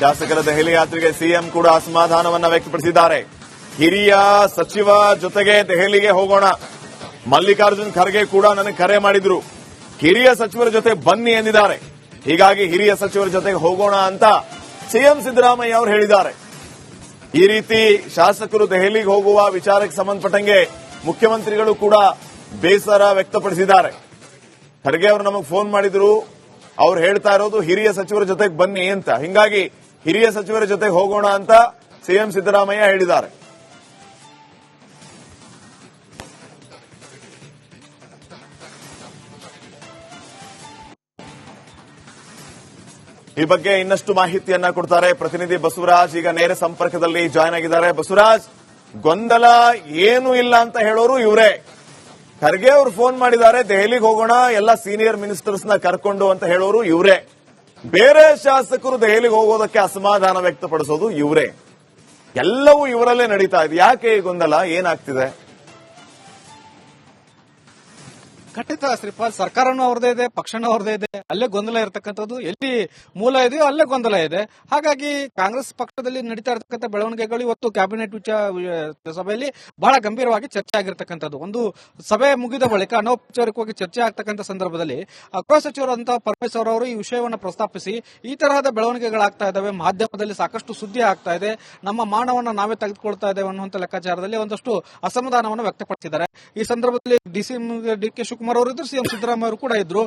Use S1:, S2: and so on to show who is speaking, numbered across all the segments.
S1: ಶಾಸಕರ ದೆಹಲಿ ಯಾತ್ರೆಗೆ ಸಿಎಂ ಕೂಡ ಅಸಮಾಧಾನವನ್ನ ವ್ಯಕ್ತಪಡಿಸಿದ್ದಾರೆ. ಹಿರಿಯ ಸಚಿವ ಜೊತೆಗೆ ದೆಹಲಿಗೆ ಹೋಗೋಣ. ಮಲ್ಲಿಕಾರ್ಜುನ್ ಖರ್ಗೆ ಕೂಡ ನನಗೆ ಕರೆ ಮಾಡಿದ್ರು. ಹಿರಿಯ ಸಚಿವರ ಜೊತೆ ಬನ್ನಿ ಎಂದಿದ್ದಾರೆ. ಹೀಗಾಗಿ ಹಿರಿಯ ಸಚಿವರ ಜೊತೆಗೆ ಹೋಗೋಣ ಅಂತ ಸಿಎಂ ಸಿದ್ದರಾಮಯ್ಯ ಅವರು ಹೇಳಿದ್ದಾರೆ. ಈ ರೀತಿ ಶಾಸಕರು ದೆಹಲಿಗೆ ಹೋಗುವ ವಿಚಾರಕ್ಕೆ ಸಂಬಂಧಪಟ್ಟಂಗೆ ಮುಖ್ಯಮಂತ್ರಿಗಳು ಕೂಡ ಬೇಸರ ವ್ಯಕ್ತಪಡಿಸಿದ್ದಾರೆ. ಖರ್ಗೆ ಅವರು ನಮಗೆ ಫೋನ್ ಮಾಡಿದ್ರು. ಅವ್ರು ಹೇಳ್ತಾ ಇರೋದು ಹಿರಿಯ ಸಚಿವರ ಜೊತೆಗೆ ಬನ್ನಿ ಅಂತ. ಹಿಂಗಾಗಿ ಹಿರಿಯ ಸಚಿವರ ಜೊತೆ ಹೋಗೋಣ ಅಂತ ಸಿಎಂ ಸಿದ್ದರಾಮಯ್ಯ ಹೇಳಿದ್ದಾರೆ. ಈ ಬಗ್ಗೆ ಇನ್ನಷ್ಟು ಮಾಹಿತಿಯನ್ನ ಕೊಡ್ತಾರೆ ಪ್ರತಿನಿಧಿ ಬಸವರಾಜ್. ಈಗ ನೇರ ಸಂಪರ್ಕದಲ್ಲಿ ಜಾಯ್ನ್ ಆಗಿದ್ದಾರೆ. ಬಸವರಾಜ್, ಗೊಂದಲ ಏನು ಇಲ್ಲ ಅಂತ ಹೇಳೋರು ಇವರೇ. ಖರ್ಗೆ ಅವರು ಫೋನ್ ಮಾಡಿದ್ದಾರೆ, ದೆಹಲಿಗೆ ಹೋಗೋಣ, ಎಲ್ಲ ಸೀನಿಯರ್ ಮಿನಿಸ್ಟರ್ಸ್ನ ಕರ್ಕೊಂಡು ಅಂತ ಹೇಳೋರು ಇವರೇ. ಬೇರೆ ಶಾಸಕರು ದೆಹಲಿಗೆ ಹೋಗೋದಕ್ಕೆ ಅಸಮಾಧಾನ ವ್ಯಕ್ತಪಡಿಸೋದು ಇವರೇ. ಎಲ್ಲವೂ ಇವರಲ್ಲೇ ನಡೀತಾ ಇದೆ. ಯಾಕೆ ಈ ಗೊಂದಲ? ಏನಾಗ್ತಿದೆ?
S2: ಖಂಡಿತ ಶ್ರೀಪಾದ್, ಸರ್ಕಾರನೂ ಅವ್ರದೇ ಇದೆ, ಪಕ್ಷನೂ ಅವ್ರದೇ ಇದೆ. ಅಲ್ಲೇ ಗೊಂದಲ ಇರತಕ್ಕಂಥದ್ದು. ಎಲ್ಲಿ ಮೂಲ ಇದೆಯೋ ಅಲ್ಲೇ ಗೊಂದಲ ಇದೆ. ಹಾಗಾಗಿ ಕಾಂಗ್ರೆಸ್ ಪಕ್ಷದಲ್ಲಿ ನಡೀತಾ ಇರತಕ್ಕಂಥ ಬೆಳವಣಿಗೆಗಳು ಇವತ್ತು ಕ್ಯಾಬಿನೆಟ್ ವಿಚಾರ ಸಭೆಯಲ್ಲಿ ಬಹಳ ಗಂಭೀರವಾಗಿ ಚರ್ಚೆ ಆಗಿರ್ತಕ್ಕಂಥದ್ದು. ಒಂದು ಸಭೆ ಮುಗಿದ ಬಳಿಕ, ಅನೌಪಚಾರಿಕವಾಗಿ ಚರ್ಚೆ ಆಗ್ತಕ್ಕಂಥ ಸಂದರ್ಭದಲ್ಲಿ, ಗೃಹ ಸಚಿವರಂತ ಪರಮೇಶ್ವರ್ ಅವರು ಈ ವಿಷಯವನ್ನು ಪ್ರಸ್ತಾಪಿಸಿ, ಈ ತರಹದ ಬೆಳವಣಿಗೆಗಳಾಗ್ತಾ ಇದ್ದಾವೆ. ಮಾಧ್ಯಮದಲ್ಲಿ ಸಾಕಷ್ಟು ಸುದ್ದಿ ಆಗ್ತಾ ಇದೆ. ನಮ್ಮ ಮಾನವನ್ನ ನಾವೇ ತೆಗೆದುಕೊಳ್ತಾ ಇದ್ದೇವೆ ಅನ್ನುವಂಥ ಲೆಕ್ಕಾಚಾರದಲ್ಲಿ ಒಂದಷ್ಟು ಅಸಮಾಧಾನವನ್ನು ವ್ಯಕ್ತಪಡಿಸಿದ್ದಾರೆ. ಈ ಸಂದರ್ಭದಲ್ಲಿ ಡಿಸಿ ಡಿ ಕೆ ಶಿವಕುಮಾರ್ ಅವರು ಇದ್ರು ಸಿಎಂ ಸಿದ್ದರಾಮಯ್ಯ ಅವರು ಕೂಡ ಇದ್ರು.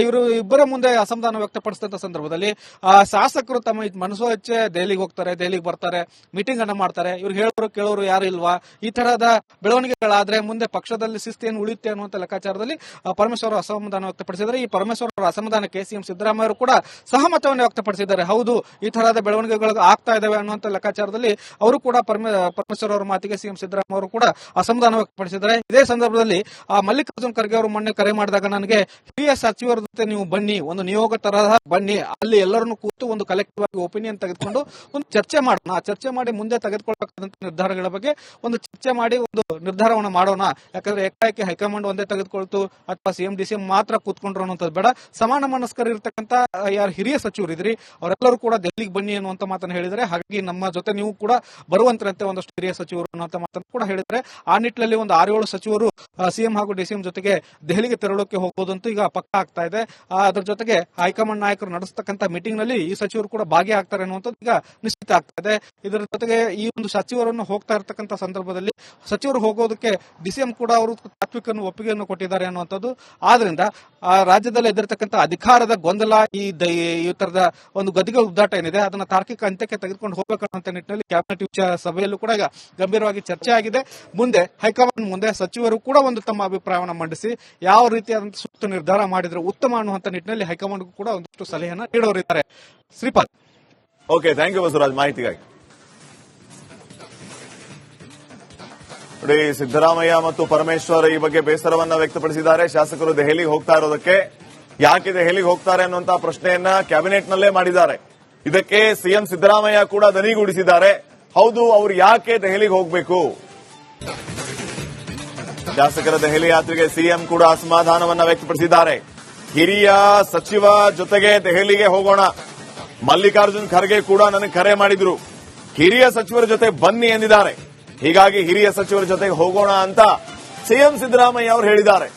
S2: ಇವರು ಇಬ್ಬರ ಮುಂದೆ ಅಸಮಾಧಾನ ವ್ಯಕ್ತಪಡಿಸಿದಂತ ಸಂದರ್ಭದಲ್ಲಿ ಆ, ಶಾಸಕರು ತಮ್ಮ ಮನಸ್ಸು ಹಚ್ಚೆ ದೆಹಲಿಗೆ ಹೋಗ್ತಾರೆ ದೆಹಲಿಗೆ ಬರ್ತಾರೆ ಮೀಟಿಂಗ್ ಅನ್ನ ಮಾಡ್ತಾರೆ. ಇವ್ರು ಹೇಳೋರು ಕೇಳೋರು ಯಾರು ಇಲ್ವಾ? ಈ ತರಹದ ಬೆಳವಣಿಗೆಗಳಾದ್ರೆ ಮುಂದೆ ಪಕ್ಷದಲ್ಲಿ ಶಿಸ್ತೇನು ಉಳಿಯುತ್ತೆ ಅನ್ನುವಂತ ಲೆಕ್ಕಾಚಾರದಲ್ಲಿ ಪರಮೇಶ್ವರ ಅಸಮಾಧಾನ ವ್ಯಕ್ತಪಡಿಸಿದ್ರೆ ಈ ಪರಮೇಶ್ವರ ಅವರ ಅಸಮಾಧಾನಕ್ಕೆ ಸಿಎಂ ಸಿದ್ದರಾಮಯ್ಯ ಕೂಡ ಸಹಮತವನ್ನು ವ್ಯಕ್ತಪಡಿಸಿದ್ದಾರೆ. ಹೌದು ಈ ತರಹದ ಬೆಳವಣಿಗೆಗಳು ಆಗ್ತಾ ಇದಾವೆ ಅನ್ನುವಂತ ಲೆಕ್ಕಾಚಾರದಲ್ಲಿ ಅವರು ಕೂಡ ಪರಮೇ- ಪರಮೇಶ್ವರ್ ಅವರ ಮಾತಿಗೆ ಸಿಎಂ ಸಿದ್ದರಾಮಯ್ಯ ಅವರು ಕೂಡ ಅಸಮಾಧಾನ ವ್ಯಕ್ತಪಡಿಸಿದ್ದಾರೆ. ಇದೇ ಸಂದರ್ಭದಲ್ಲಿ ಮಲ್ಲಿಕಾರ್ಜುನ್ ಖರ್ಗೆ ಅವರು ಮೊನ್ನೆ ಕರೆ ಮಾಡಿದಾಗ ನನಗೆ ಹಿರಿಯ ಸಚಿವರ ಜೊತೆ ನೀವು ಬನ್ನಿ, ಒಂದು ನಿಯೋಗ ತರಹ ಬನ್ನಿ, ಅಲ್ಲಿ ಎಲ್ಲರನ್ನು ಕೂತು ಒಂದು ಕಲೆಕ್ಟಿವ್ ಆಗಿ ಒಪಿನಿಯನ್ ತೆಗೆದುಕೊಂಡು ಒಂದು ಚರ್ಚೆ ಮಾಡೋಣ. ಆ ಚರ್ಚೆ ಮಾಡಿ ಮುಂದೆ ತೆಗೆದುಕೊಳ್ಳಬೇಕಾದಂತ ನಿರ್ಧಾರಗಳ ಬಗ್ಗೆ ಒಂದು ಚರ್ಚೆ ಮಾಡಿ ಒಂದು ನಿರ್ಧಾರವನ್ನು ಮಾಡೋಣ. ಯಾಕಂದ್ರೆ ಏಕಾಏಕಿ ಹೈಕಮಾಂಡ್ ಒಂದೇ ತೆಗೆದುಕೊಳ್ತು, ಅಥವಾ ಸಿಎಂ ಡಿ ಸಿಎಂ ಮಾತ್ರ ಕೂತ್ಕೊಂಡ್ರು ಅನ್ನೋಂಥದ್ದು ಬೇಡ. ಸಮಾನ ಮನಸ್ಕರು ಇರತಕ್ಕಂತ ಯಾರು ಹಿರಿಯ ಸಚಿವರು ಇದ್ರಿ, ಅವರೆಲ್ಲರೂ ಕೂಡ ದೆಹಲಿಗೆ ಬನ್ನಿ ಅನ್ನುವಂತ ಮಾತನ್ನು ಹೇಳಿದರೆ, ಹಾಗಾಗಿ ನಮ್ಮ ಜೊತೆ ನೀವು ಕೂಡ ಬರುವಂತರಂತೆ ಒಂದಷ್ಟು ಹಿರಿಯ ಸಚಿವರು ಅನ್ನುವಂತ ಮಾತನ್ನು ಕೂಡ ಹೇಳಿದ್ರೆ, ಆ ನಿಟ್ಟಿನಲ್ಲಿ ಒಂದು ಆರೇಳು ಸಚಿವರು ಸಿಎಂ ಹಾಗೂ ಡಿಸಿಎಂ ಜೊತೆಗೆ ದೆಹಲಿಗೆ ತೆರಳೋಕೆ ಹೋಗೋದಂತೂ ಈಗ ಪಕ್ಕ ಆಗ್ತಾ ಇದೆ. ಅದರ ಜೊತೆಗೆ ಹೈಕಮಾಂಡ್ ನಾಯಕರು ನಡೆಸತಕ್ಕಂತ ಮೀಟಿಂಗ್ನಲ್ಲಿ ಈ ಸಚಿವರು ಕೂಡ ಭಾಗಿಯಾಗ್ತಾರೆ ಅನ್ನುವಂಥದ್ದು ಈಗ ನಿಶ್ಚಿತ ಆಗ್ತಾ ಇದೆ. ಇದರ ಜೊತೆಗೆ ಈ ಒಂದು ಸಚಿವರನ್ನು ಹೋಗ್ತಾ ಇರತಕ್ಕಂತ ಸಂದರ್ಭದಲ್ಲಿ ಸಚಿವರು ಹೋಗೋದಕ್ಕೆ ಡಿಸಿಎಂ ಕೂಡ ಅವರು ತಾತ್ವಿಕ ಒಪ್ಪಿಗೆಯನ್ನು ಕೊಟ್ಟಿದ್ದಾರೆ ಅನ್ನುವಂಥದ್ದು. ಆದ್ರಿಂದ, ಆ, ರಾಜ್ಯದಲ್ಲಿ ಎದುರತಕ್ಕಂತ ಅಧಿಕಾರದ ಗೊಂದಲ, ಈ ಈ ತರದ ಒಂದು ಗದಿಗೆ ಉದ್ದಾಟ ಏನಿದೆ, ಅದನ್ನ ತಾರ್ಕಿಕ ಅಂತ್ಯಕ್ಕೆ ತೆಗೆದುಕೊಂಡು ಹೋಗಬೇಕನ್ನೋ ನಿಟ್ಟಿನಲ್ಲಿ ಕ್ಯಾಬಿನೆಟ್ ವಿಚಾರ ಸಭೆಯಲ್ಲೂ ಕೂಡ ಈಗ ಗಂಭೀರವಾಗಿ ಚರ್ಚೆ ಆಗಿದೆ ಮುಂದೆ, ಹೈಕಮಾಂಡ್ ಮುಂದೆ ಸಚಿವರು ಕೂಡ ಒಂದು ತಮ್ಮ ಅಭಿಪ್ರಾಯವನ್ನು ಮಂಡಿಸಿ ಯಾವ ರೀತಿಯಾದಂತಹ ಸೂಕ್ತ ನಿರ್ಧಾರ ಮಾಡಿದ್ರೆ ಉತ್ತಮ ಅನ್ನುವಂತ ನಿಟ್ಟಿನಲ್ಲಿ ಹೈಕಮಾಂಡ್ ಕೂಡ ಒಂದಷ್ಟು ಸಲಹೆಯನ್ನ ನೀಡೋರಿದ್ದಾರೆ. Shripad.
S1: Okay thank you Basavaraj. ಮಾಹಿತಿಗಾಗಿ. ನೋಡಿ, ಸಿದ್ದರಾಮಯ್ಯ ಮತ್ತು ಪರಮೇಶ್ವರ್ ಈ ಬಗ್ಗೆ ಬೇಸರವನ್ನ ವ್ಯಕ್ತಪಡಿಸಿದ್ದಾರೆ. ಶಾಸಕರು ದೆಹಲಿಗೆ ಹೋಗ್ತಾ ಇರೋದಕ್ಕೆ ಯಾಕೆ ದೆಹಲಿಗೆ ಹೋಗ್ತಾರೆ ಅನ್ನುವಂತಹ ಪ್ರಶ್ನೆಯನ್ನ ಕ್ಯಾಬಿನೆಟ್ನಲ್ಲೇ ಮಾಡಿದ್ದಾರೆ. ಇದಕ್ಕೆ ಸಿಎಂ ಸಿದ್ದರಾಮಯ್ಯ ಕೂಡ ದನಿಗೂಡಿಸಿದ್ದಾರೆ. ಹೌದು, ಅವರು ಯಾಕೆ ದೆಹಲಿಗೆ ಹೋಗಬೇಕು? ಶಾಸಕರ ದೆಹಲಿ ಯಾತ್ರೆಗೆ ಸಿಎಂ ಕೂಡ ಅಸಮಾಧಾನವನ್ನ ವ್ಯಕ್ತಪಡಿಸಿದ್ದಾರೆ. ಹಿರಿಯ ಸಚಿವ ಜೊತೆಗೆ ದೆಹಲಿಗೆ ಹೋಗೋಣ. ಮಲ್ಲಿಕಾರ್ಜುನ್ ಖರ್ಗೆ ಕೂಡ ನನಗೆ ಕರೆ ಮಾಡಿದ್ರು. ಹಿರಿಯ ಸಚಿವರ ಜೊತೆ ಬನ್ನಿ ಎಂದಿದ್ದಾರೆ. ಹೀಗಾಗಿ ಹಿರಿಯ ಸಚಿವರ ಜೊತೆಗೆ ಹೋಗೋಣ ಅಂತ ಸಿಎಂ ಸಿದ್ದರಾಮಯ್ಯ ಅವರು ಹೇಳಿದ್ದಾರೆ.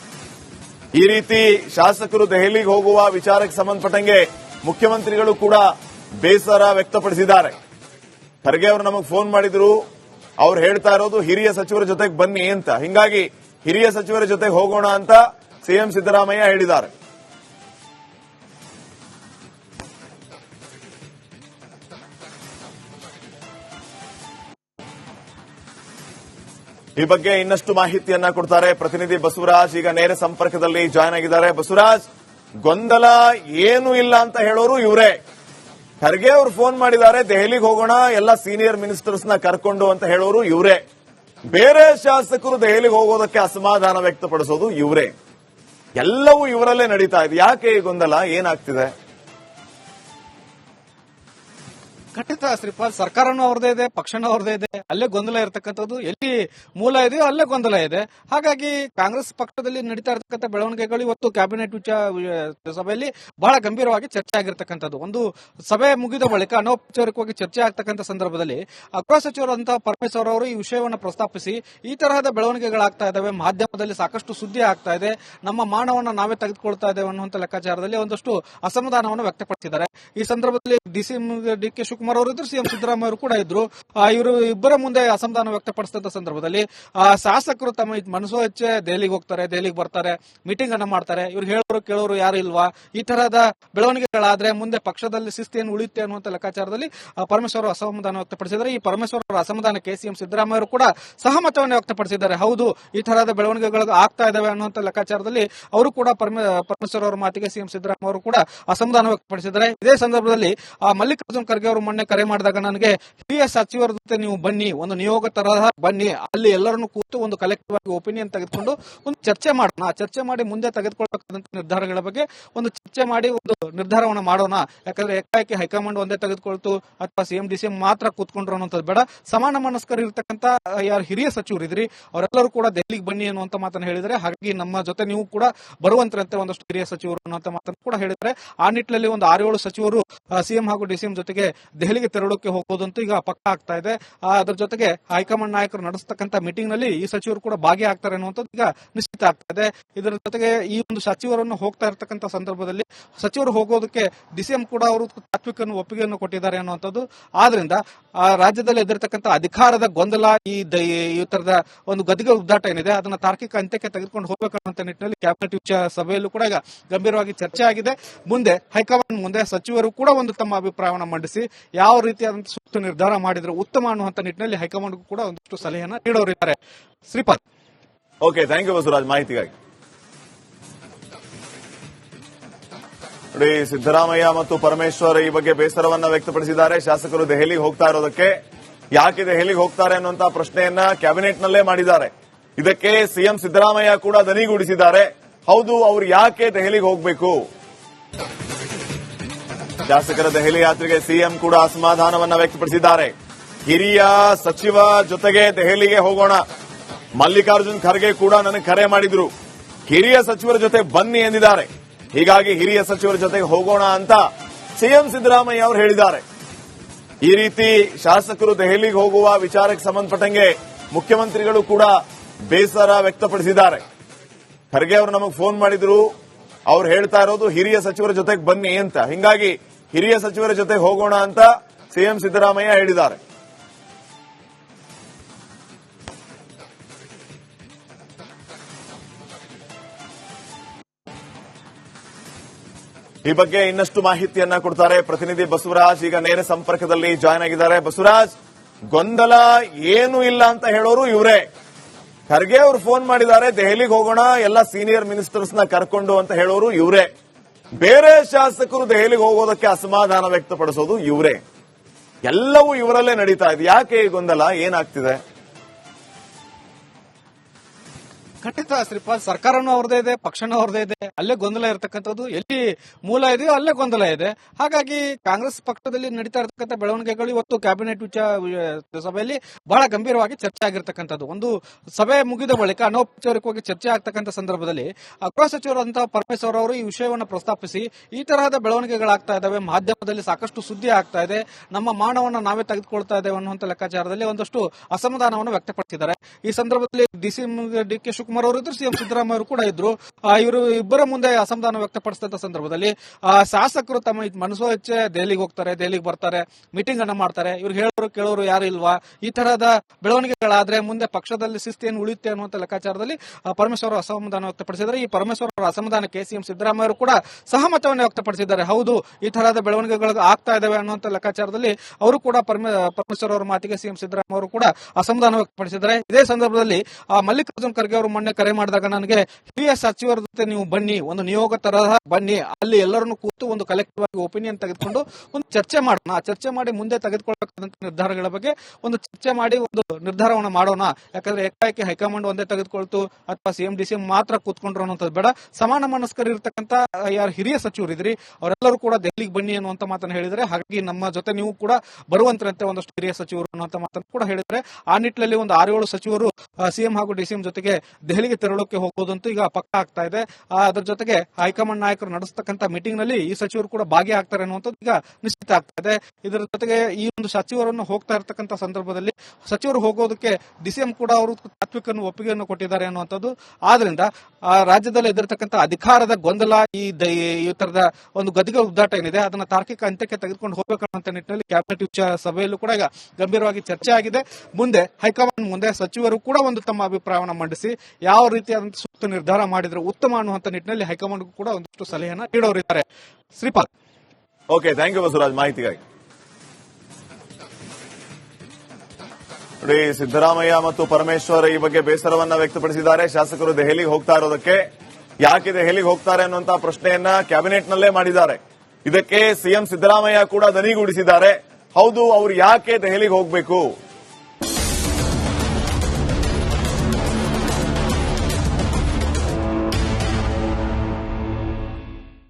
S1: ಈ ರೀತಿ ಶಾಸಕರು ದೆಹಲಿಗೆ ಹೋಗುವ ವಿಚಾರಕ್ಕೆ ಸಂಬಂಧಪಟ್ಟಂಗೆ ಮುಖ್ಯಮಂತ್ರಿಗಳು ಕೂಡ ಬೇಸರ ವ್ಯಕ್ತಪಡಿಸಿದ್ದಾರೆ. ಖರ್ಗೆ ಅವರು ನಮಗೆ ಫೋನ್ ಮಾಡಿದ್ರು. ಅವ್ರು ಹೇಳ್ತಾ ಇರೋದು ಹಿರಿಯ ಸಚಿವರ ಜೊತೆಗೆ ಬನ್ನಿ ಅಂತ. ಹಿಂಗಾಗಿ ಹಿರಿಯ ಸಚಿವರ ಜೊತೆಗೆ ಹೋಗೋಣ ಅಂತ ಸಿಎಂ ಸಿದ್ದರಾಮಯ್ಯ ಹೇಳಿದ್ದಾರೆ. ಈ ಬಗ್ಗೆ ಇನ್ನಷ್ಟು ಮಾಹಿತಿಯನ್ನ ಕೊಡ್ತಾರೆ ಪ್ರತಿನಿಧಿ ಬಸವರಾಜ್. ಈಗ ನೇರ ಸಂಪರ್ಕದಲ್ಲಿ ಜಾಯ್ನ್ ಆಗಿದ್ದಾರೆ. ಬಸವರಾಜ್, ಗೊಂದಲ ಏನು ಇಲ್ಲ ಅಂತ ಹೇಳೋರು ಇವರೇ. ಖರ್ಗೆ ಅವರು ಫೋನ್ ಮಾಡಿದ್ದಾರೆ, ದೆಹಲಿಗೆ ಹೋಗೋಣ, ಎಲ್ಲ ಸೀನಿಯರ್ ಮಿನಿಸ್ಟರ್ಸ್ನ ಕರ್ಕೊಂಡು ಅಂತ ಹೇಳೋರು ಇವರೇ. ಬೇರೆ ಶಾಸಕರು ದೆಹಲಿಗೆ ಹೋಗೋದಕ್ಕೆ ಅಸಮಾಧಾನ ವ್ಯಕ್ತಪಡಿಸೋದು ಇವರೇ. ಎಲ್ಲವೂ ಇವರಲ್ಲೇ ನಡೀತಾ ಇದೆ. ಯಾಕೆ ಈ ಗೊಂದಲ? ಏನಾಗ್ತಿದೆ?
S2: ಖಂಡಿತ ಶ್ರೀಪಾಲ್ ಸರ್ಕಾರನೂ ಅವ್ರದೇ ಇದೆ, ಪಕ್ಷನೂ ಅವ್ರದೇ ಇದೆ. ಅಲ್ಲೇ ಗೊಂದಲ ಇರತಕ್ಕಂಥದ್ದು ಎಲ್ಲಿ ಮೂಲ ಇದೆಯೋ ಅಲ್ಲೇ ಗೊಂದಲ ಇದೆ. ಹಾಗಾಗಿ ಕಾಂಗ್ರೆಸ್ ಪಕ್ಷದಲ್ಲಿ ನಡೀತಾ ಇರತಕ್ಕಂಥ ಬೆಳವಣಿಗೆಗಳು ಇವತ್ತು ಕ್ಯಾಬಿನೆಟ್ ಸಭೆಯಲ್ಲಿ ಬಹಳ ಗಂಭೀರವಾಗಿ ಚರ್ಚೆ ಆಗಿರ್ತಕ್ಕಂಥದ್ದು. ಒಂದು ಸಭೆ ಮುಗಿದ ಬಳಿಕ ಅನೌಪಚಾರಿಕವಾಗಿ ಚರ್ಚೆ ಆಗ್ತಕ್ಕಂಥ ಸಂದರ್ಭದಲ್ಲಿ ಗೃಹ ಸಚಿವರಂತಹ ಪರಮೇಶ್ವರ್ ಅವರು ಈ ವಿಷಯವನ್ನು ಪ್ರಸ್ತಾಪಿಸಿ ಈ ತರಹದ ಬೆಳವಣಿಗೆಗಳಾಗ್ತಾ ಇದಾವೆ ಮಾಧ್ಯಮದಲ್ಲಿ ಸಾಕಷ್ಟು ಸುದ್ದಿ ಆಗ್ತಾ ಇದೆ, ನಮ್ಮ ಮಾನವನ್ನ ನಾವೇ ತೆಗೆದುಕೊಳ್ತಾ ಇದ್ದೇವೆ ಅನ್ನುವಂಥ ಲೆಕ್ಕಾಚಾರದಲ್ಲಿ ಒಂದಷ್ಟು ಅಸಮಾಧಾನವನ್ನು ವ್ಯಕ್ತಪಡಿಸಿದ್ದಾರೆ. ಈ ಸಂದರ್ಭದಲ್ಲಿ ಡಿಸಿ ಡಿ ಕೆ ಶಿವಕುಮಾರ್ ಅವರು ಇದ್ರು ಸಿಎಂ ಸಿದ್ದರಾಮಯ್ಯ ಅವರು ಕೂಡ ಇದ್ರು. ಇವರು ಇಬ್ಬರ ಮುಂದೆ ಅಸಮಾಧಾನ ವ್ಯಕ್ತಪಡಿಸಿದ ಸಂದರ್ಭದಲ್ಲಿ ಆ, ಶಾಸಕರು ತಮ್ಮ ಮನಸ್ಸು ಹೆಚ್ಚೆ ದೆಹಲಿಗೆ ಹೋಗ್ತಾರೆ ದೆಹಲಿಗೆ ಬರ್ತಾರೆ ಮೀಟಿಂಗ್ ಅನ್ನ ಮಾಡ್ತಾರೆ. ಇವ್ರು ಹೇಳೋರು ಕೇಳೋರು ಯಾರು ಇಲ್ವಾ? ಈ ತರಹದ ಬೆಳವಣಿಗೆಗಳಾದ್ರೆ ಮುಂದೆ ಪಕ್ಷದಲ್ಲಿ ಶಿಸ್ತೇನು ಉಳಿಯುತ್ತೆ ಅನ್ನುವಂತ ಲೆಕ್ಕಾಚಾರದಲ್ಲಿ ಪರಮೇಶ್ವರ್ ಅಸಮಾಧಾನ ವ್ಯಕ್ತಪಡಿಸಿದ್ದಾರೆ. ಈ ಪರಮೇಶ್ವರ ಅವರ ಅಸಮಾಧಾನಕ್ಕೆ ಸಿಎಂ ಸಿದ್ದರಾಮಯ್ಯ ಅವರು ಕೂಡ ಸಹಮತವನ್ನು ವ್ಯಕ್ತಪಡಿಸಿದ್ದಾರೆ. ಹೌದು ಈ ತರಹದ ಬೆಳವಣಿಗೆಗಳು ಆಗ್ತಾ ಇದಾವೆ ಅನ್ನುವಂತ ಲೆಕ್ಕಾಚಾರದಲ್ಲಿ ಅವರು ಕೂಡ ಪರಮೇಶ್ವರ ಅವರ ಮಾತಿಗೆ ಸಿಎಂ ಸಿದ್ದರಾಮಯ್ಯ ಅವರು ಕೂಡ ಅಸಮಾಧಾನ ವ್ಯಕ್ತಪಡಿಸಿದ್ದಾರೆ. ಇದೇ ಸಂದರ್ಭದಲ್ಲಿ ಮಲ್ಲಿಕಾರ್ಜುನ್ ಖರ್ಗೆ ಅವರು ಮೊನ್ನೆ ಕರೆ ಮಾಡಿದಾಗ ನನಗೆ, ಹಿರಿಯ ಸಚಿವರ ಜೊತೆ ನೀವು ಬನ್ನಿ, ಒಂದು ನಿಯೋಗ ತರಹ ಬನ್ನಿ, ಅಲ್ಲಿ ಎಲ್ಲರನ್ನು ಕೂತು ಒಂದು ಕಲೆಕ್ಟಿವ್ ಆಗಿ ಒಪಿನಿಯನ್ ತೆಗೆದುಕೊಂಡು ಒಂದು ಚರ್ಚೆ ಮಾಡೋಣ. ಚರ್ಚೆ ಮಾಡಿ ಮುಂದೆ ತೆಗೆದುಕೊಳ್ಳಬೇಕಾದಂತ ನಿರ್ಧಾರಗಳ ಬಗ್ಗೆ ಒಂದು ಚರ್ಚೆ ಮಾಡಿ ಒಂದು ನಿರ್ಧಾರವನ್ನು ಮಾಡೋಣ. ಯಾಕಂದ್ರೆ ಏಕಾಏಕಿ ಹೈಕಮಾಂಡ್ ಒಂದೇ ತೆಗೆದುಕೊಳ್ತು, ಅಥವಾ ಸಿಎಂ ಡಿಸಿಎಂ ಮಾತ್ರ ಕೂತ್ಕೊಂಡ್ರು ಅನ್ನೋಂಥದ್ದು ಬೇಡ. ಸಮಾನ ಮನಸ್ಕರು ಇರ್ತಕ್ಕಂಥ ಯಾರು ಹಿರಿಯ ಸಚಿವರು ಇದ್ರಿ, ಅವರೆಲ್ಲರೂ ಕೂಡ ದೆಹಲಿಗೆ ಬನ್ನಿ ಅನ್ನುವಂತ ಮಾತನ್ನು ಹೇಳಿದರೆ, ಹಾಗಾಗಿ ನಮ್ಮ ಜೊತೆ ನೀವು ಕೂಡ ಬರುವಂತರಂತೆ ಒಂದಷ್ಟು ಹಿರಿಯ ಸಚಿವರು ಅನ್ನುವಂತ ಮಾತನ್ನು ಕೂಡ ಹೇಳಿದರೆ, ಆ ನಿಟ್ಟಿನಲ್ಲಿ ಒಂದು ಆರೇಳು ಸಚಿವರು ಸಿಎಂ ಹಾಗೂ ಡಿಸಿಎಂ ಜೊತೆಗೆ ದೆಹಲಿಗೆ ತೆರಳೋಕೆ ಹೋಗೋದಂತೂ ಈಗ ಪಕ್ಕ ಆಗ್ತಾ ಇದೆ. ಅದರ ಜೊತೆಗೆ ಹೈಕಮಾಂಡ್ ನಾಯಕರು ನಡೆಸತಕ್ಕಂತ ಮೀಟಿಂಗ್ನಲ್ಲಿ ಈ ಸಚಿವರು ಕೂಡ ಭಾಗಿಯಾಗ್ತಾರೆ ಅನ್ನುವಂಥದ್ದು ಈಗ ನಿಶ್ಚಿತ ಆಗ್ತಾ ಇದೆ. ಇದರ ಜೊತೆಗೆ ಈ ಒಂದು ಸಚಿವರನ್ನು ಹೋಗ್ತಾ ಇರತಕ್ಕಂಥ ಸಂದರ್ಭದಲ್ಲಿ ಸಚಿವರು ಹೋಗೋದಕ್ಕೆ ಡಿಸಿಎಂ ಕೂಡ ಅವರು ತಾತ್ವಿಕ ಒಪ್ಪಿಗೆಯನ್ನು ಕೊಟ್ಟಿದ್ದಾರೆ ಅನ್ನುವಂಥದ್ದು. ಆದ್ರಿಂದ ಆ, ರಾಜ್ಯದಲ್ಲಿ ಎದುರತಕ್ಕಂತ ಅಧಿಕಾರದ ಗೊಂದಲ, ಈ ತರದ ಒಂದು ಗದಿಗೆ ಉದ್ದಾಟ ಏನಿದೆ, ಅದನ್ನ ತಾರ್ಕಿಕ ಅಂತ್ಯಕ್ಕೆ ತೆಗೆದುಕೊಂಡು ಹೋಗಬೇಕನ್ನೋ ನಿಟ್ಟಿನಲ್ಲಿ ಕ್ಯಾಬಿನೆಟ್ ಸಭೆಯಲ್ಲೂ ಕೂಡ ಈಗ ಗಂಭೀರವಾಗಿ ಚರ್ಚೆ ಆಗಿದೆ ಮುಂದೆ ಹೈಕಮಾಂಡ್ ಮುಂದೆ ಸಚಿವರು ಕೂಡ ಒಂದು ತಮ್ಮ ಅಭಿಪ್ರಾಯವನ್ನು ಮಂಡಿಸಿ ಯಾವ ರೀತಿಯಾದಂತಹ ಸೂಕ್ತ ನಿರ್ಧಾರ ಮಾಡಿದ್ರೆ ಉತ್ತಮ ಅನ್ನುವಂತ ನಿಟ್ಟಿನಲ್ಲಿ ಹೈಕಮಾಂಡ್ ಕೂಡ ಒಂದಷ್ಟು ಸಲಹೆಯನ್ನ ನೀಡೋರಿದ್ದಾರೆ. Shripad.
S1: Okay, thank you Basavaraj ಮಾಹಿತಿಗಾಗಿ. ನೋಡಿ, ಸಿದ್ದರಾಮಯ್ಯ ಮತ್ತು ಪರಮೇಶ್ವರ್ ಈ ಬಗ್ಗೆ ಬೇಸರವನ್ನ ವ್ಯಕ್ತಪಡಿಸಿದ್ದಾರೆ. ಶಾಸಕರು ದೆಹಲಿಗೆ ಹೋಗ್ತಾ ಇರೋದಕ್ಕೆ ಯಾಕೆ ದೆಹಲಿಗೆ ಹೋಗ್ತಾರೆ ಅನ್ನುವಂತ ಪ್ರಶ್ನೆಯನ್ನ ಕ್ಯಾಬಿನೆಟ್ ನಲ್ಲೇ ಮಾಡಿದ್ದಾರೆ. ಇದಕ್ಕೆ ಸಿಎಂ ಸಿದ್ದರಾಮಯ್ಯ ಕೂಡ ದನಿಗೂಡಿಸಿದ್ದಾರೆ. ಹೌದು, ಅವರು ಯಾಕೆ ದೆಹಲಿಗೆ ಹೋಗಬೇಕು? ಶಾಸಕರ ದೆಹಲಿ ಯಾತ್ರೆಗೆ ಸಿಎಂ ಕೂಡ ಅಸಮಾಧಾನವನ್ನ ವ್ಯಕ್ತಪಡಿಸಿದ್ದಾರೆ. ಹಿರಿಯ ಸಚಿವ ಜೊತೆಗೆ ದೆಹಲಿಗೆ ಹೋಗೋಣ. ಮಲ್ಲಿಕಾರ್ಜುನ್ ಖರ್ಗೆ ಕೂಡ ನನಗೆ ಕರೆ ಮಾಡಿದ್ರು. ಹಿರಿಯ ಸಚಿವರ ಜೊತೆ ಬನ್ನಿ ಎಂದಿದ್ದಾರೆ. ಹೀಗಾಗಿ ಹಿರಿಯ ಸಚಿವರ ಜೊತೆಗೆ ಹೋಗೋಣ ಅಂತ ಸಿಎಂ ಸಿದ್ದರಾಮಯ್ಯ ಅವರು ಹೇಳಿದ್ದಾರೆ. ಈ ರೀತಿ ಶಾಸಕರು ದೆಹಲಿಗೆ ಹೋಗುವ ವಿಚಾರಕ್ಕೆ ಸಂಬಂಧಪಟ್ಟಂಗೆ ಮುಖ್ಯಮಂತ್ರಿಗಳು ಕೂಡ ಬೇಸರ ವ್ಯಕ್ತಪಡಿಸಿದ್ದಾರೆ. ಖರ್ಗೆ ಅವರು ನಮಗೆ ಫೋನ್ ಮಾಡಿದ್ರು. ಅವ್ರು ಹೇಳ್ತಾ ಇರೋದು ಹಿರಿಯ ಸಚಿವರ ಜೊತೆಗೆ ಬನ್ನಿ ಅಂತ. ಹಿಂಗಾಗಿ ಹಿರಿಯ ಸಚಿವರ ಜೊತೆ ಹೋಗೋಣ ಅಂತ ಸಿಎಂ ಸಿದ್ದರಾಮಯ್ಯ ಹೇಳಿದ್ದಾರೆ. ಈ ಬಗ್ಗೆ ಇನ್ನಷ್ಟು ಮಾಹಿತಿಯನ್ನ ಕೊಡ್ತಾರೆ ಪ್ರತಿನಿಧಿ ಬಸವರಾಜ್. ಈಗ ನೇರ ಸಂಪರ್ಕದಲ್ಲಿ ಜಾಯ್ನ್ ಆಗಿದ್ದಾರೆ. ಬಸವರಾಜ್, ಗೊಂದಲ ಏನು ಇಲ್ಲ ಅಂತ ಹೇಳೋರು ಇವರೇ. ಖರ್ಗೆ ಅವರು ಫೋನ್ ಮಾಡಿದ್ದಾರೆ, ದೆಹಲಿಗೆ ಹೋಗೋಣ, ಎಲ್ಲ ಸೀನಿಯರ್ ಮಿನಿಸ್ಟರ್ಸ್ನ ಕರ್ಕೊಂಡು ಅಂತ ಹೇಳೋರು ಇವರೇ. ಬೇರೆ ಶಾಸಕರು ದೆಹಲಿಗೆ ಹೋಗೋದಕ್ಕೆ ಅಸಮಾಧಾನ ವ್ಯಕ್ತಪಡಿಸೋದು ಇವರೇ. ಎಲ್ಲವೂ ಇವರಲ್ಲೇ ನಡೀತಾ ಇದೆ. ಯಾಕೆ ಈ ಗೊಂದಲ? ಏನಾಗ್ತಿದೆ?
S2: ಖಂಡಿತ ಶ್ರೀಪಾದ್, ಸರ್ಕಾರನೂ ಅವ್ರದೇ ಇದೆ, ಪಕ್ಷನೂ ಅವ್ರದೇ ಇದೆ. ಅಲ್ಲೇ ಗೊಂದಲ ಇರತಕ್ಕಂಥದ್ದು. ಎಲ್ಲಿ ಮೂಲ ಇದೆಯೋ ಅಲ್ಲೇ ಗೊಂದಲ ಇದೆ. ಹಾಗಾಗಿ ಕಾಂಗ್ರೆಸ್ ಪಕ್ಷದಲ್ಲಿ ನಡೀತಾ ಇರತಕ್ಕಂಥ ಬೆಳವಣಿಗೆಗಳು ಇವತ್ತು ಕ್ಯಾಬಿನೆಟ್ ವಿಚಾರ ಸಭೆಯಲ್ಲಿ ಬಹಳ ಗಂಭೀರವಾಗಿ ಚರ್ಚೆ ಆಗಿರ್ತಕ್ಕಂಥದ್ದು. ಒಂದು ಸಭೆ ಮುಗಿದ ಬಳಿಕ ಅನೌಪಚಾರಿಕವಾಗಿ ಚರ್ಚೆ ಆಗ್ತಕ್ಕಂಥ ಸಂದರ್ಭದಲ್ಲಿ ಗೃಹ ಸಚಿವರಂತಹ ಪರಮೇಶ್ವರ್ ಅವರು ಈ ವಿಷಯವನ್ನು ಪ್ರಸ್ತಾಪಿಸಿ, ಈ ತರಹದ ಬೆಳವಣಿಗೆಗಳಾಗ್ತಾ ಇದಾವೆ ಮಾಧ್ಯಮದಲ್ಲಿ ಸಾಕಷ್ಟು ಸುದ್ದಿ ಆಗ್ತಾ ಇದೆ. ನಮ್ಮ ಮಾನವನ್ನ ನಾವೇ ತೆಗೆದುಕೊಳ್ತಾ ಇದ್ದೇವೆ ಅನ್ನುವಂಥ ಲೆಕ್ಕಾಚಾರದಲ್ಲಿ ಒಂದಷ್ಟು ಅಸಮಾಧಾನವನ್ನು ವ್ಯಕ್ತಪಡಿಸಿದ್ದಾರೆ. ಈ ಸಂದರ್ಭದಲ್ಲಿ ಡಿಸಿ ಡಿ ಕೆ ಶಿವಕುಮಾರ್ ಅವರು ಇದ್ರು ಸಿಎಂ ಸಿದ್ದರಾಮಯ್ಯ ಕೂಡ ಇದ್ರು. ಇವರು ಇಬ್ಬರ ಮುಂದೆ ಅಸಮಾಧಾನ ವ್ಯಕ್ತಪಡಿಸಿದಂತ ಸಂದರ್ಭದಲ್ಲಿ ಆ, ಶಾಸಕರು ತಮ್ಮ ಮನಸ್ಸೋ ಹೆಚ್ಚೆ ದೆಹಲಿಗೆ ಹೋಗ್ತಾರೆ ದೆಹಲಿಗೆ ಬರ್ತಾರೆ ಮೀಟಿಂಗ್ ಅನ್ನ ಮಾಡ್ತಾರೆ. ಇವ್ರು ಹೇಳೋರು ಕೇಳೋರು ಯಾರು ಇಲ್ವಾ? ಈ ತರಹದ ಬೆಳವಣಿಗೆಗಳಾದ್ರೆ ಮುಂದೆ ಪಕ್ಷದಲ್ಲಿ ಶಿಸ್ತು ಏನು ಉಳಿಯುತ್ತೆ ಅನ್ನುವಂಥ ಲೆಕ್ಕಾಚಾರದಲ್ಲಿ ಪರಮೇಶ್ವರ ಅವರು ಅಸಮಾಧಾನ ವ್ಯಕ್ತಪಡಿಸಿದ್ದಾರೆ. ಈ ಪರಮೇಶ್ವರ ಅವರ ಕೆ ಸಿಎಂ ಸಿದ್ದರಾಮಯ್ಯ ಕೂಡ ಸಹಮತವನ್ನು ವ್ಯಕ್ತಪಡಿಸಿದ್ದಾರೆ. ಹೌದು ಈ ತರಹದ ಬೆಳವಣಿಗೆಗಳು ಆಗ್ತಾ ಇದಾವೆ ಅನ್ನುವಂತ ಲೆಕ್ಕಾಚಾರದಲ್ಲಿ ಅವರು ಕೂಡ ಪರಮೇಶ್ವರ ಅವರ ಮಾತಿಗೆ ಸಿಎಂ ಸಿದ್ದರಾಮಯ್ಯ ಅವರು ಕೂಡ ಅಸಮಾಧಾನ ವ್ಯಕ್ತಪಡಿಸಿದ್ದಾರೆ. ಇದೇ ಸಂದರ್ಭದಲ್ಲಿ ಆ, ಮಲ್ಲಿಕಾರ್ಜುನ್ ಖರ್ಗೆ ಅವರು ಮೊನ್ನೆ ಕರೆ ಮಾಡಿದಾಗ ನನಗೆ ಹಿರಿಯ ಸಚಿವರ ಜೊತೆ ನೀವು ಬನ್ನಿ ಒಂದು ನಿಯೋಗ ತರಹ ಬನ್ನಿ ಅಲ್ಲಿ ಎಲ್ಲರನ್ನು ಕೂತು ಒಂದು ಕಲೆಕ್ಟಿವ್ ಆಗಿ ಒಪಿನಿಯನ್ ತೆಗೆದುಕೊಂಡು ಒಂದು ಚರ್ಚೆ ಮಾಡೋಣ. ಆ ಚರ್ಚೆ ಮಾಡಿ ಮುಂದೆ ತೆಗೆದುಕೊಳ್ಳಬೇಕಾದಂತ ಬೇಕಾದಂತ ನಿರ್ಧಾರಗಳ ಬಗ್ಗೆ ಒಂದು ಚರ್ಚೆ ಮಾಡಿ ಒಂದು ನಿರ್ಧಾರವನ್ನು ಮಾಡೋಣ. ಯಾಕಂದ್ರೆ ಏಕಾಏಕಿ ಹೈಕಮಾಂಡ್ ಒಂದೇ ತೆಗೆದುಕೊಳ್ತು ಅಥವಾ ಸಿಎಂ ಡಿ ಸಿಎಂ ಮಾತ್ರ ಕೂತ್ಕೊಂಡ್ರು ಅನ್ನೋಂಥದ್ದು ಬೇಡ. ಸಮಾನ ಮನಸ್ಕರ ಇರತಕ್ಕಂತ ಯಾರು ಹಿರಿಯ ಸಚಿವರು ಇದ್ರಿ, ಅವರೆಲ್ಲರೂ ಕೂಡ ದೆಹಲಿಗೆ ಬನ್ನಿ ಅನ್ನುವಂತ ಮಾತನ್ನು ಹೇಳಿದ್ರೆ, ಹಾಗಾಗಿ ನಮ್ಮ ಜೊತೆ ನೀವು ಕೂಡ ಬರುವಂತರಂತೆ ಒಂದಷ್ಟು ಹಿರಿಯ ಸಚಿವರು ಅನ್ನುವಂತ ಮಾತನ್ನು ಕೂಡ ಹೇಳಿದ್ರೆ, ಆ ನಿಟ್ಟಿನಲ್ಲಿ ಒಂದು ಆರು ಏಳು ಸಚಿವರು ಸಿಎಂ ಹಾಗೂ ಡಿಸಿಎಂ ಜೊತೆಗೆ ದೆಹಲಿಗೆ ತೆರಳೋಕೆ ಹೋಗೋದಂತೂ ಈಗ ಪಕ್ಕ ಆಗ್ತಾ ಇದೆ. ಅದರ ಅದ್ರ ಜೊತೆಗೆ ಹೈಕಮಾಂಡ್ ನಾಯಕರು ನಡೆಸತಕ್ಕಂತ ಮೀಟಿಂಗ್ನಲ್ಲಿ ಈ ಸಚಿವರು ಕೂಡ ಭಾಗಿಯಾಗ್ತಾರೆ ಅನ್ನುವಂಥದ್ದು ಈಗ ನಿಶ್ಚಿತ ಆಗ್ತಾ ಇದೆ. ಇದರ ಜೊತೆಗೆ ಈ ಒಂದು ಸಚಿವರನ್ನು ಹೋಗ್ತಾ ಇರತಕ್ಕಂಥ ಸಂದರ್ಭದಲ್ಲಿ ಸಚಿವರು ಹೋಗೋದಕ್ಕೆ ಡಿಸಿಎಂ ಕೂಡ ಅವರು ತಾತ್ವಿಕ ಒಪ್ಪಿಗೆಯನ್ನು ಕೊಟ್ಟಿದ್ದಾರೆ ಅನ್ನುವಂಥದ್ದು. ಆದ್ರಿಂದ ಆ ರಾಜ್ಯದಲ್ಲಿ ಎದುರ್ತಕ್ಕಂಥ ಅಧಿಕಾರದ ಗೊಂದಲ, ಈ ಈ ತರದ ಒಂದು ಗದಿಗೆ ಉದ್ದಾಟ ಏನಿದೆ, ಅದನ್ನ ತಾರ್ಕಿಕ ಅಂತ್ಯಕ್ಕೆ ತೆಗೆದುಕೊಂಡು ಹೋಗಬೇಕನ್ನೋ ನಿಟ್ಟಿನಲ್ಲಿ ಕ್ಯಾಬಿನೆಟ್ ಸಭೆಯಲ್ಲೂ ಕೂಡ ಈಗ ಗಂಭೀರವಾಗಿ ಚರ್ಚೆ ಆಗಿದೆ. ಮುಂದೆ ಹೈಕಮಾಂಡ್ ಮುಂದೆ ಸಚಿವರು ಕೂಡ ಒಂದು ತಮ್ಮ ಅಭಿಪ್ರಾಯವನ್ನು ಮಂಡಿಸಿ ಯಾವ ರೀತಿಯಾದಂತಹ ಸೂಕ್ತ ನಿರ್ಧಾರ ಮಾಡಿದ್ರೆ ಉತ್ತಮ ಅನ್ನುವಂತ ನಿಟ್ಟಿನಲ್ಲಿ ಹೈಕಮಾಂಡ್ ಕೂಡ ಒಂದಷ್ಟು ಸಲಹೆಯನ್ನು ನೀಡೋರಿದ್ದಾರೆ. Shripal
S1: okay thank you Basavaraj. ಮಾಹಿತಿಗಾಗಿ. ನೋಡಿ ಸಿದ್ದರಾಮಯ್ಯ ಮತ್ತು ಪರಮೇಶ್ವರ್ ಈ ಬಗ್ಗೆ ಬೇಸರವನ್ನ ವ್ಯಕ್ತಪಡಿಸಿದ್ದಾರೆ. ಶಾಸಕರು ದೆಹಲಿಗೆ ಹೋಗ್ತಾ ಇರೋದಕ್ಕೆ ಯಾಕೆ ದೆಹಲಿಗೆ ಹೋಗ್ತಾರೆ ಅನ್ನುವಂತಹ ಪ್ರಶ್ನೆಯನ್ನ ಕ್ಯಾಬಿನೆಟ್ ನಲ್ಲೇ ಮಾಡಿದ್ದಾರೆ. ಇದಕ್ಕೆ ಸಿಎಂ ಸಿದ್ದರಾಮಯ್ಯ ಕೂಡ ದನಿಗೂಡಿಸಿದ್ದಾರೆ. ಹೌದು, ಅವರು ಯಾಕೆ ದೆಹಲಿಗೆ ಹೋಗಬೇಕು?